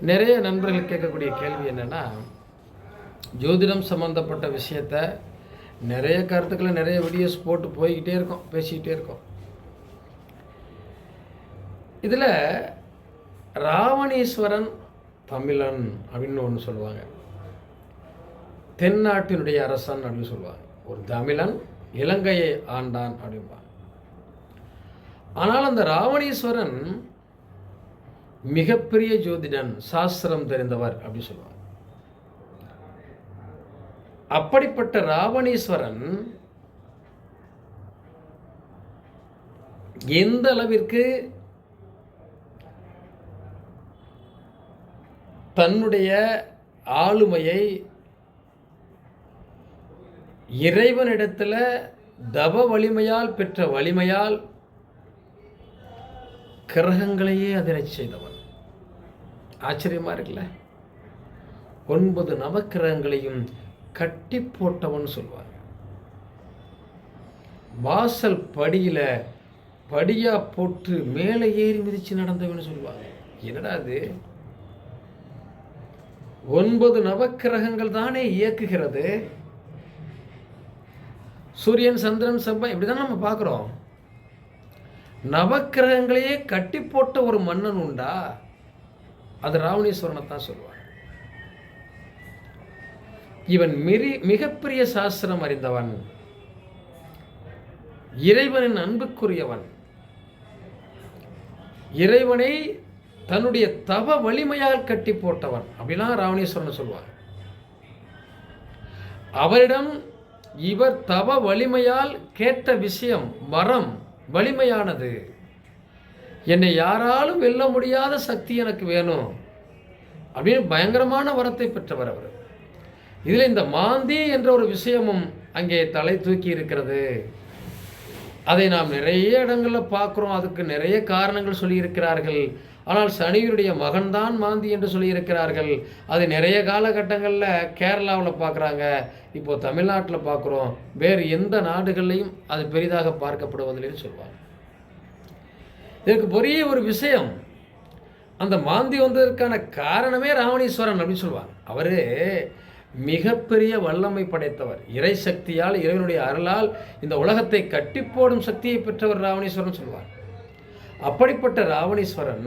நிறைய நண்பர்கள் கேட்கக்கூடிய கேள்வி என்னென்னா ஜோதிடம் சம்மந்தப்பட்ட விஷயத்த நிறைய கருத்துக்களை நிறைய வீடியோஸ் போட்டு போய்கிட்டே இருக்கோம் பேசிக்கிட்டே இருக்கோம். இதில் ராவணீஸ்வரன் தமிழன் அப்படின்னு ஒன்று சொல்லுவாங்க. தென்னாட்டினுடைய அரசன் அப்படின்னு சொல்லுவாங்க. ஒரு தமிழன் இலங்கையை ஆண்டான் அப்படிம்பாங்க. ஆனால் அந்த ராவணீஸ்வரன் மிகப்பெரிய ஜோதிடன் சாஸ்திரம் தெரிந்தவர் அப்படின்னு சொல்லுவாங்க. அப்படிப்பட்ட ராவணீஸ்வரன் எந்த அளவிற்கு தன்னுடைய ஆளுமையை இறைவனிடத்தில் தவ வலிமையால் பெற்ற வலிமையால் கிரகங்களையே அதிரச் செய்தவன். ஆச்சரியமா இருக்குல்ல? ஒன்பது நவக்கிரகங்களையும் கட்டி போட்டவன் சொல்லுவாங்க வாசல் படியில படியா போட்டு மேலே ஏறி மிதிச்சு நடந்தவன் சொல்லுவாங்க என்னடா அது? ஒன்பது நவக்கிரகங்கள் தானே இயக்குகிறது. சூரியன் சந்திரன் செவ்வாய் இப்படிதான் நம்ம பார்க்குறோம். நவக்கிரகங்களையே கட்டி போட்ட ஒரு மன்னன் உண்டா? அது ராவணீஸ்வரனை தான் சொல்லுவார் இவன் மிரி மிகப்பெரிய சாஸ்திரம் அறிந்தவன். இறைவனின் அன்புக்குரியவன். இறைவனை தன்னுடைய தவ வலிமையால் கட்டி போட்டவன். அப்படிலாம் ராவணீஸ்வரன் சொல்லுவார் அவரிடம் இவர் தவ வலிமையால் கேட்ட விஷயம் மரம் வலிமையானது. என்னை யாராலும் வெல்ல முடியாத சக்தி எனக்கு வேணும் அப்படின்னு பயங்கரமான வரத்தை பெற்றவர் அவர். இதில் இந்த மாந்தி என்ற ஒரு விஷயமும் அங்கே தலை தூக்கி இருக்கிறது. அதை நாம் நிறைய இடங்களில் பார்க்குறோம். அதுக்கு நிறைய காரணங்கள் சொல்லியிருக்கிறார்கள். ஆனால் சனியுடைய மகன்தான் மாந்தி என்று சொல்லியிருக்கிறார்கள். அது நிறைய காலகட்டங்களில் கேரளாவில் பார்க்குறாங்க. இப்போது தமிழ்நாட்டில் பார்க்குறோம். வேறு எந்த நாடுகள்லையும் அது பெரிதாக பார்க்கப்படுவதில்லைன்னு சொல்லுவாங்க இதற்கு பெரிய ஒரு விஷயம். அந்த மாந்தி வந்ததற்கான காரணமே ராவணீஸ்வரன் அப்படின்னு சொல்லுவாங்க அவர் மிகப்பெரிய வல்லமை படைத்தவர். இறை சக்தியால் இறைவனுடைய அருளால் இந்த உலகத்தை கட்டி போடும் சக்தியை பெற்றவர் ராவணீஸ்வரன் சொல்லுவார் அப்படிப்பட்ட ராவணீஸ்வரன்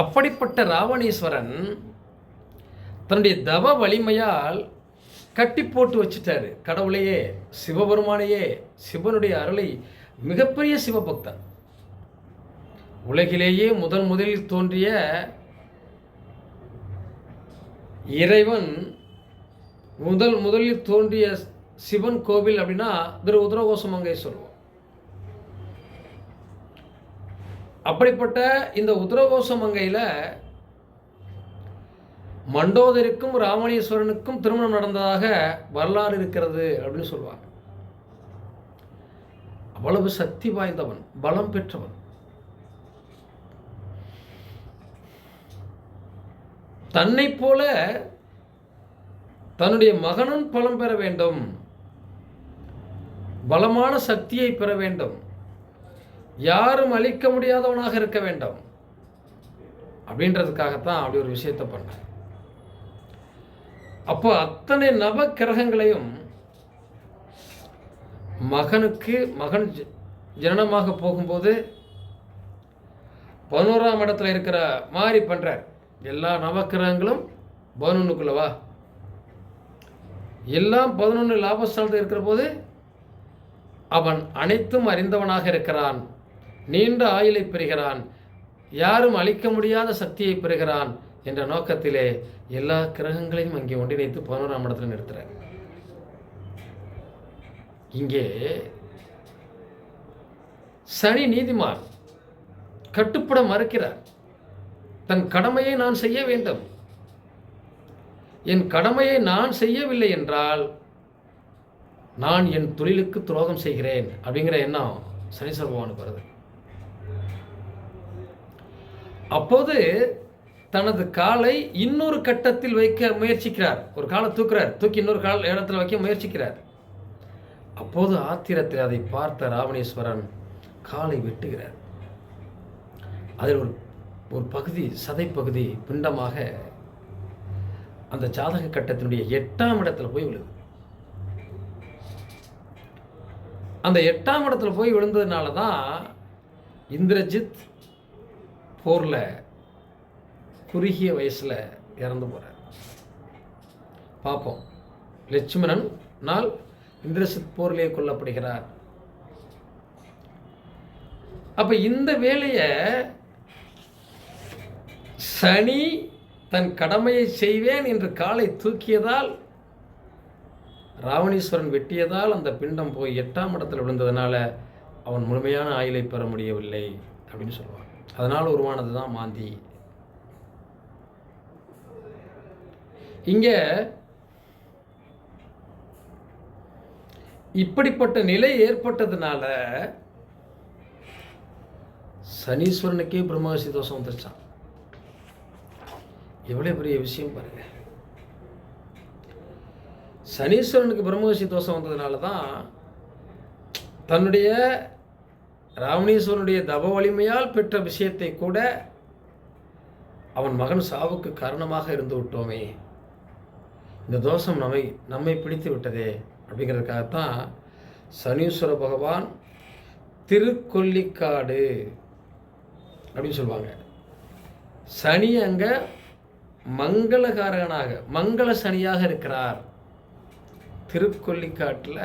அப்படிப்பட்ட ராவணீஸ்வரன் தன்னுடைய தவ வலிமையால் கட்டி போட்டு வச்சுட்டாரு. கடவுளையே சிவபெருமானையே சிவனுடைய அருளை மிகப்பெரிய சிவபக்தன். உலகிலேயே முதன் முதலில் தோன்றிய இறைவன் முதல் முதலில் தோன்றிய சிவன் கோவில் அப்படின்னா திரு உதரகோசமங்கை சொல்லுவோம். அப்படிப்பட்ட இந்த உத்தரகோசமங்கையில் மண்டோதருக்கும் ராமணீஸ்வரனுக்கும் திருமணம் நடந்ததாக வரலாறு இருக்கிறது அப்படின்னு சொல்லுவாங்க. அவ்வளவு சக்தி வாய்ந்தவன் பலம் பெற்றவன். தன்னை போல தன்னுடைய மகனும் பலம் பெற வேண்டும். பலமான சக்தியை பெற வேண்டும். யாரும் அழிக்க முடியாதவனாக இருக்க வேண்டும். அப்படின்றதுக்காகத்தான் அப்படி ஒரு விஷயத்தை பண்ண அப்போ அத்தனை நவ கிரகங்களையும் மகனுக்கு மகன் ஜனனமாக போகும்போது பதினோராம் இடத்துல இருக்கிற மாதிரி பண்ணுறார் எல்லா நவக்கிரகங்களும் பதினொன்றுக்குள்ளவா எல்லாம் பதினொன்று லாபஸ்தானத்தில் இருக்கிற போது அவன் அனைத்தும் அறிந்தவனாக இருக்கிறான். நீண்ட ஆயுளை பெறுகிறான். யாரும் அழிக்க முடியாத சக்தியை பெறுகிறான் என்ற நோக்கத்திலே எல்லா கிரகங்களையும் அங்கே ஒன்றிணைத்து பதினோராம் இடத்துல நிறுத்துறார். இங்கே சனி நீதிமான் கட்டுப்பட மறுக்கிறார். தன் கடமையை நான் செய்ய வேண்டும். என் கடமையை நான் செய்யவில்லை என்றால் நான் என் தொழிலுக்கு துரோகம் செய்கிறேன் அப்படிங்கிற எண்ணம் சனீஸ்வர பகவானுக்கு வருது. அப்போது தனது காலை இன்னொரு கட்டத்தில் வைக்க முயற்சிக்கிறார். ஒரு காலை தூக்குறார். தூக்கி இன்னொரு கால் இடத்துல வைக்க முயற்சிக்கிறார். அப்போது ஆத்திரத்தில் அதை பார்த்த ராவணேஸ்வரன் காலை வெட்டுகிறார். அதில் ஒரு ஒரு பகுதி சதை பகுதி பிண்டமாக அந்த ஜாதக கட்டத்தினுடைய எட்டாம் இடத்துல போய் விழுது. அந்த எட்டாம் இடத்துல போய் விழுந்ததுனால தான் இந்திரஜித் போரில் குறுகிய வயசில் இறந்து போகிறார் பார்ப்போம் லட்சுமணன் நாள் இந்திரசித் போரிலே கொல்லப்படுகிறார். அப்போ இந்த வேலையை சனி தன் கடமையை செய்வேன் என்று காலை தூக்கியதால் ராவணீஸ்வரன் வெட்டியதால் அந்த பிண்டம் போய் எட்டாம் இடத்தில் விழுந்ததுனால அவன் முழுமையான ஆயுளை பெற முடியவில்லை அப்படின்னு சொல்லுவாங்க. அதனால் உருவானது தான் மாந்தி. இங்கே இப்படிப்பட்ட நிலை ஏற்பட்டதுனால சனீஸ்வரனுக்கே பிரம்மகசி தோஷம் வந்துருச்சான் எவ்வளோ பெரிய விஷயம் பாருங்க. சனீஸ்வரனுக்கு பிரம்மகசி தோஷம் வந்ததுனால தான் தன்னுடைய ராவணீஸ்வரனுடைய தப வலிமையால் பெற்ற விஷயத்தை கூட அவன் மகன் சாவுக்கு காரணமாக இருந்து விட்டோமே. இந்த தோஷம் நம்மை நம்மை பிடித்து விட்டதே அப்படிங்கிறதுக்காகத்தான் சனீஸ்வர பகவான் திருக்கொல்லிக்காடு அப்படின்னு சொல்லுவாங்க. சனி அங்கே மங்களகாரகனாக மங்கள சனியாக இருக்கிறார். திருக்கொல்லிக்காட்டில்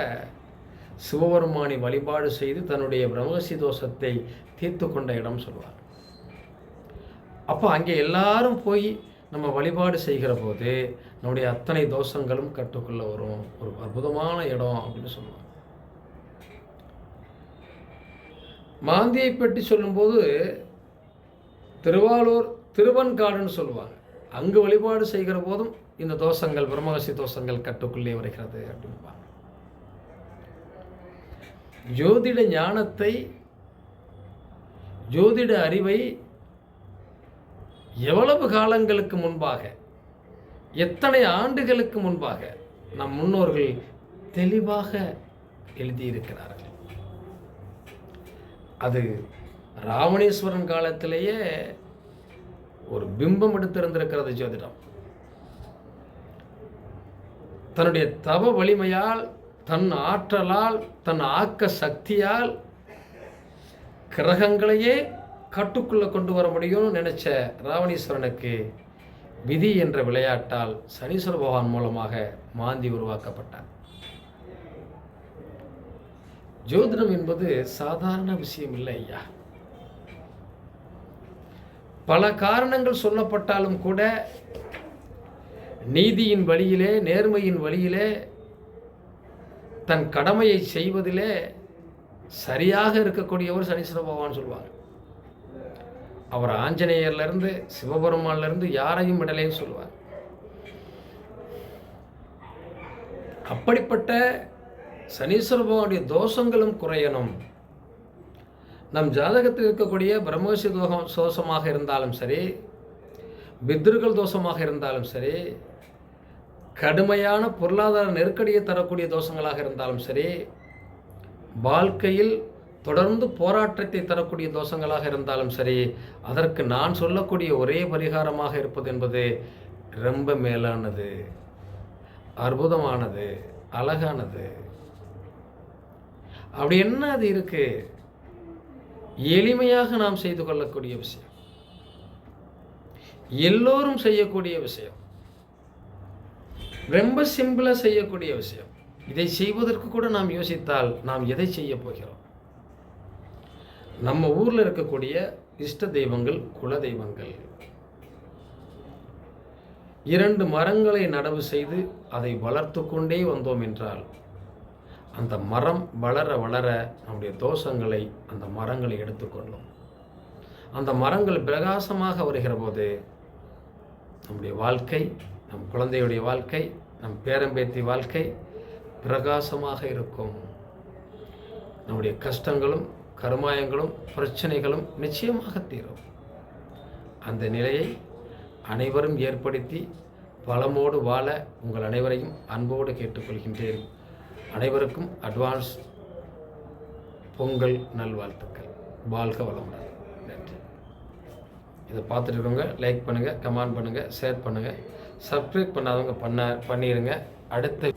சிவபெருமானை வழிபாடு செய்து தன்னுடைய பிரம்மசி தோஷத்தை தீர்த்து கொண்ட இடம் சொல்வார். அப்போ அங்கே எல்லாரும் போய் நம்ம வழிபாடு செய்கிற போது நம்முடைய அத்தனை தோஷங்களும் கட்டுக்குள்ளே வரும். ஒரு அற்புதமான இடம் அப்படின்னு சொல்லுவாங்க. மாந்தியை பற்றி சொல்லும்போது திருவாரூர் திருவன்காடுன்னு சொல்லுவாங்க. அங்கு வழிபாடு செய்கிற போதும் இந்த தோஷங்கள் பிரம்மகசி தோஷங்கள் கட்டுக்குள்ளே வருகிறது அப்படின்பாங்க ஜோதிட ஞானத்தை ஜோதிட அறிவை எவ்வளவு காலங்களுக்கு முன்பாக எத்தனை ஆண்டுகளுக்கு முன்பாக நம் முன்னோர்கள் தெளிவாக எழுதியிருக்கிறார்கள்? அது ராமணேஸ்வரன் காலத்திலேயே ஒரு பிம்பம் எடுத்திருந்திருக்கிறது ஜோதிடம். தன்னுடைய தவ வலிமையால் தன் ஆற்றலால் தன் ஆக்க சக்தியால் கிரகங்களையே கட்டுக்குள்ளே கொண்டு வர முடியும்னு நினச்ச ராவணீஸ்வரனுக்கு விதி என்ற விளையாட்டால் சனீஸ்வர பகவான் மூலமாக மாந்தி உருவாக்கப்பட்டார். ஜோதிடம் என்பது சாதாரண விஷயம் இல்லை ஐயா. பல காரணங்கள் சொல்லப்பட்டாலும் கூட நீதியின் வழியிலே நேர்மையின் வழியிலே தன் கடமையை செய்வதிலே சரியாக இருக்கக்கூடியவர் சனீஸ்வர பகவான் சொல்லுவாங்க அவர் ஆஞ்சநேயர்லேருந்து சிவபெருமான்லேருந்து யாரையும் விடலைன்னு சொல்லுவார் அப்படிப்பட்ட சனீஸ்வர பகவானுடைய தோஷங்களும் குறையணும். நம் ஜாதகத்தில் இருக்கக்கூடிய பிரம்மசி தோஷம் தோஷமாக இருந்தாலும் சரி பித்ருகள் தோஷமாக இருந்தாலும் சரி கடுமையான பொருளாதார நெருக்கடியை தரக்கூடிய தோஷங்களாக இருந்தாலும் சரி வாழ்க்கையில் தொடர்ந்து போராட்டத்தை தரக்கூடிய தோஷங்களாக இருந்தாலும் சரி அதற்கு நான் சொல்லக்கூடிய ஒரே பரிகாரமாக இருப்பது என்பது ரொம்ப மேலானது அற்புதமானது அழகானது. அப்படி என்ன அது இருக்கு? எளிமையாக நாம் செய்து கொள்ளக்கூடிய விஷயம். எல்லோரும் செய்யக்கூடிய விஷயம். ரொம்ப சிம்பிளாக செய்யக்கூடிய விஷயம். இதை செய்வதற்கு கூட நாம் யோசித்தால் நாம் எதை செய்ய போகிறோம்? நம்ம ஊரில் இருக்கக்கூடிய இஷ்ட தெய்வங்கள் குல தெய்வங்கள். இரண்டு மரங்களை நடவு செய்து அதை வளர்த்து கொண்டே வந்தோம் என்றால் அந்த மரம் வளர வளர நம்முடைய தோஷங்களை அந்த மரங்களை எடுத்துக்கொள்ளும் அந்த மரங்கள் பிரகாசமாக வருகிற போது நம்முடைய வாழ்க்கை நம் குழந்தையுடைய வாழ்க்கை நம் பேரம்பேத்தி வாழ்க்கை பிரகாசமாக இருக்கும். நம்முடைய கஷ்டங்களும் கருமாயங்களும் பிரச்சனைகளும் நிச்சயமாக தீரும். அந்த நிலையை அனைவரும் ஏற்படுத்தி வளமோடு வாழ உங்கள் அனைவரையும் அன்போடு கேட்டுக்கொள்கின்றேன். அனைவருக்கும் அட்வான்ஸ் பொங்கல் நல்வாழ்த்துக்கள். வாழ்க வளமுடன். நன்றி. இதை பார்த்துட்டு இருக்கவங்க லைக் பண்ணுங்கள் கமெண்ட் பண்ணுங்கள் ஷேர் பண்ணுங்கள் சப்ஸ்கிரைப் பண்ணாதவங்க பண்ண பண்ணிடுங்க அடுத்த